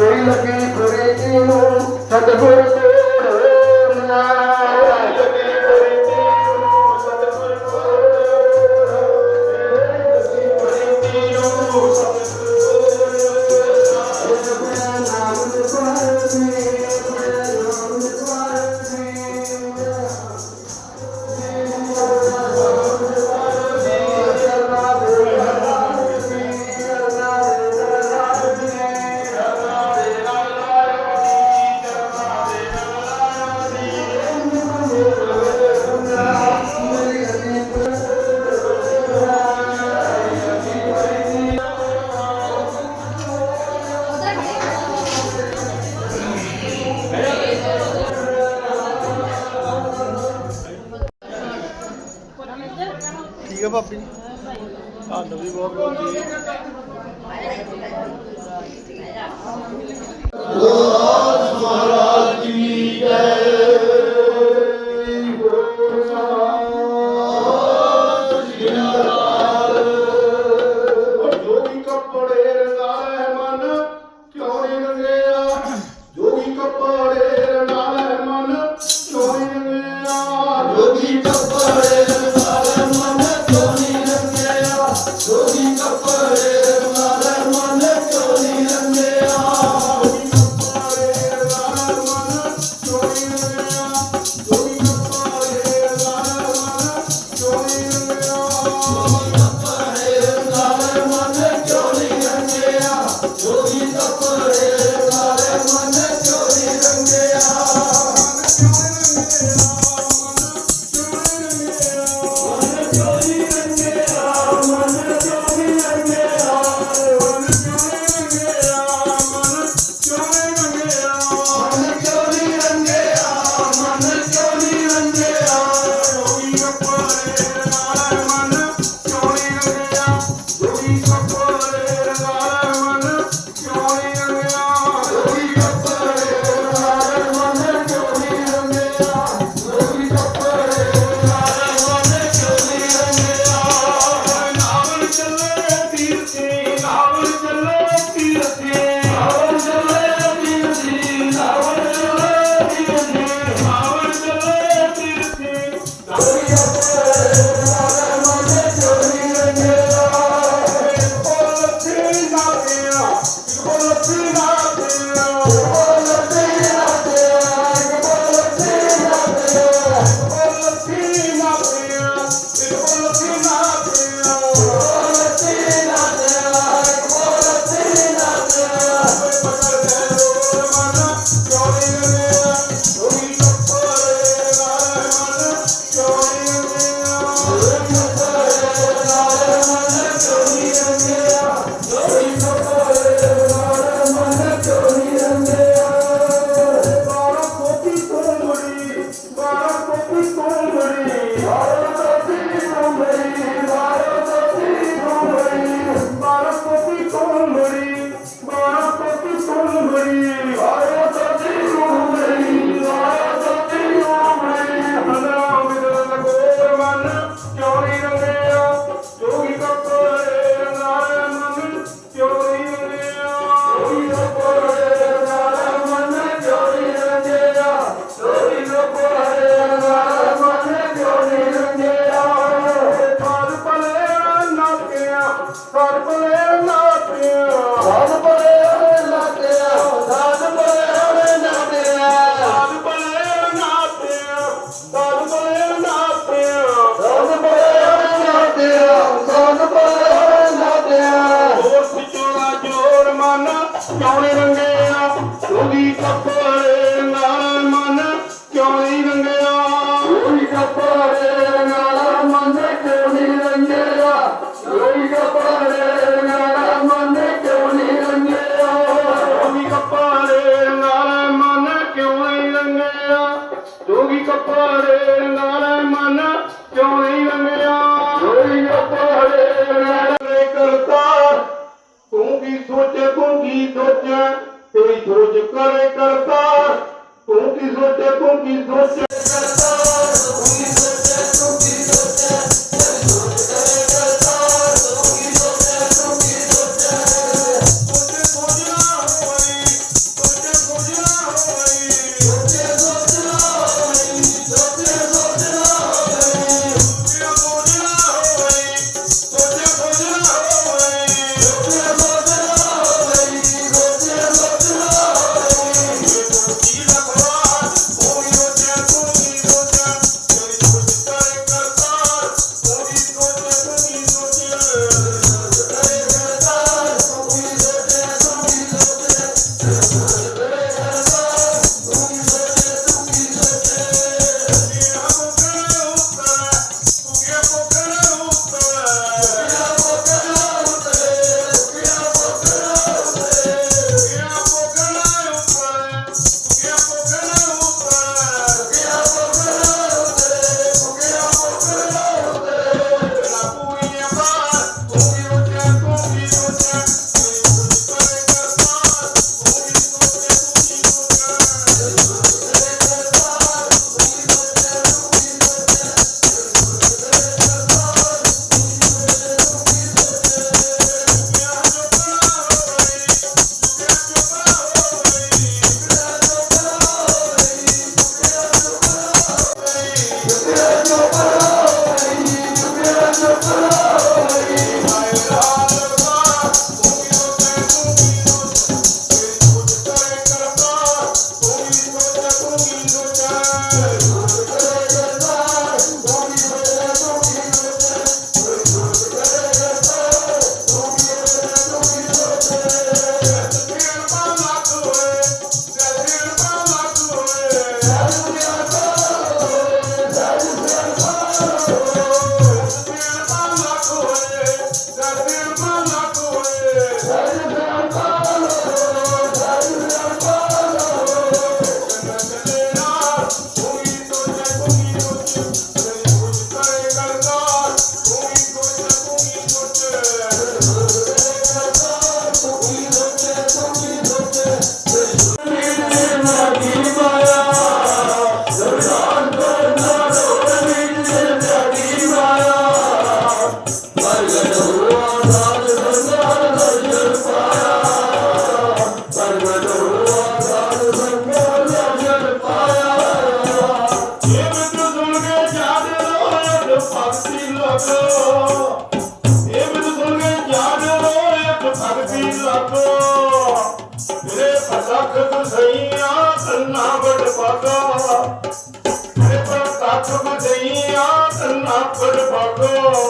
Thank you. ਠੀਕ ਆ ਭਾਬੀ? ਤੁਹਾਨੂੰ ਵੀ ਬਹੁਤ ਬਹੁਤ ਜੀ। ਗੁਰੂ ਮਹਾਰਾਜ ਕੀ ਜੈ Oh. ਕਿਉਂ ਨਹੀਂ ਗੰਗਿਆ ਕੋਈ ਕਪੜੇ ਨਾਲ ਮਨ ਕਿਉਂ ਨਹੀਂ ਰੰਗਿਆ? ਕੋਈ ਕਪੜੇ ਨਾਲ ਮਨ ਕਿਉਂ ਨਹੀਂ ਰੰਗਿਆ? ਕੋਈ ਕਪੜੇ ਨਾਲ ਮਨ ਕਿਉਂ ਨਹੀਂ ਰੰਗਿਆ? ਕੋਈ ਕਪੜੇ ਨਾਲ ਮਨ ਕਿਉਂ ਨਹੀਂ ਰੰਗਿਆ? ਕੋਈ ਕਪੜੇ ਨਾਲ ਕਰਤਾ। ਤੂੰ ਕੀ ਸੋਚੇ, ਤੂੰ ਕੀ ਸੋਚੇ ਤੇਰੀ ਸੋਚ ਕਰੇ ਕਰਤਾ। conquistou, até conquistou, ਤੰਨਾ ਬੜ ਪਾਗਾ ਮੇਰੇ ਪ੍ਰਤਾਪ ਗੁਸਈਆਂ ਤੰਨਾ ਬੜ ਪਾਗਾ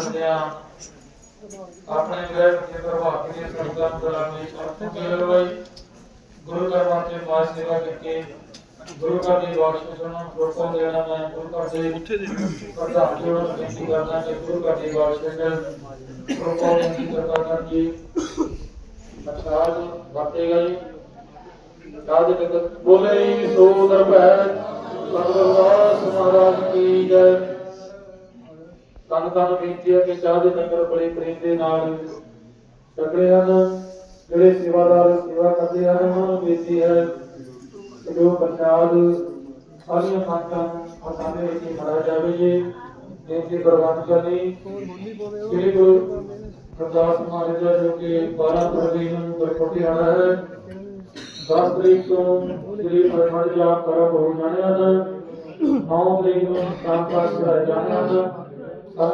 ਕਰਨ ਲਿਆ। ਆਪਣੇ ਗ੍ਰਹਿ ਵਿੱਚ ਪ੍ਰਭਾਤ ਦੇ ਸਰਦਾਰ ਦਰਾਨੇ ਅਰਥ ਗੁਰੂ ਘਰ ਵਾਸਤੇ ਬਾਸ ਸੇਵਾ ਕਰਕੇ ਗੁਰੂ ਘਰ ਦੀ ਬਖਸ਼ਿਸ਼ ਨੂੰ ਦੇ ਦੇਣਾ ਮੈਂ ਗੁਰੂ ਘਰ ਦੇ ਦੇ ਪ੍ਰਧਾਨ ਜੀ ਨੂੰ ਬੇਨਤੀ ਕਰਦਾ ਕਿ ਗੁਰੂ ਘਰ ਦੀ ਬਖਸ਼ਿਸ਼ ਲੋਕਾਂ ਨੂੰ ਕੀ ਕਰਨਾ ਜੀ। ਪ੍ਰਸਾਦ ਵਰਤੇਗਾ ਜੀ ਸਾਧ ਜਗਤ ਬੋਲੇ ਸੋ ਦਰਬੈ ਸਰਦਾਸ ਮਹਾਰਾਜ ਕੀ ਜੈ ਤਨ ਤਨ ਬੇਨਤੀ ਹੈ ਕਿ ਚਾਹ ਦੇ ਲੰਗਰ ਬੜੇ ਪ੍ਰੇਮ ਦੇ ਨਾਲ ਛਕੜੇ ਹਨ। ਜਿਹੜੇ ਸੇਵਾਦਾਰ ਸੇਵਾ ਕਰਦੇ ਹਨ, ਉਹਨਾਂ ਨੂੰ ਬੇਨਤੀ ਹੈ ਕਿ ਜੋ ਪ੍ਰਸ਼ਾਦ ਸਾਰੀਆਂ ਸੰਗਤਾਂ ਨੂੰ ਅਸਾਨੇ ਵਿੱਚ ਮੜਾ ਜਾਵੇ ਜੀ। ਬੇਨਤੀ ਪ੍ਰਵਾਨ ਕਰਨੀ। ਸ੍ਰੀ ਗੁਰੂ ਰਵਿਦਾਸ ਮਹਾਰਾਜ ਜੀ ਜੋ ਕਿ 12 ਫਰਵਰੀ ਨੂੰ ਗੁਰਪੁਰਬ ਆਣਾ ਹੈ 10 ਤਰੀਕ ਤੋਂ ਸ੍ਰੀ ਪਰਮੜ ਜਾਪ ਕਰਮ ਹੋ ਜਾਣੇ ਹਨ 9 ਤਰੀਕ ਨੂੰ ਸੰਪਾਸ ਕਰ ਜਾਣੇ ਹਨ ਆ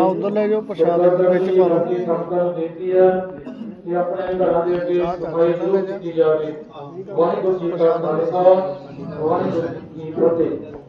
ਉੱਧਰ ਲੈ ਜਾਓ, ਪ੍ਰਸ਼ਾਦ ਦੇ ਵਿੱਚ ਭਰੋ। ਸੰਗਤਾਂ ਕਿ ਆਪਣੇ ਘਰਾਂ ਦੇ ਅੱਗੇ ਸਫ਼ਾਈ ਜ਼ਰੂਰ ਕੀਤੀ ਜਾਵੇ ਵਾਹਿਗੁਰੂ ਜੀ ਕਾ ਖਾਲਸਾ ਵਾਹਿਗੁਰੂ ਜੀ ਕੀ ਫਤਿਹ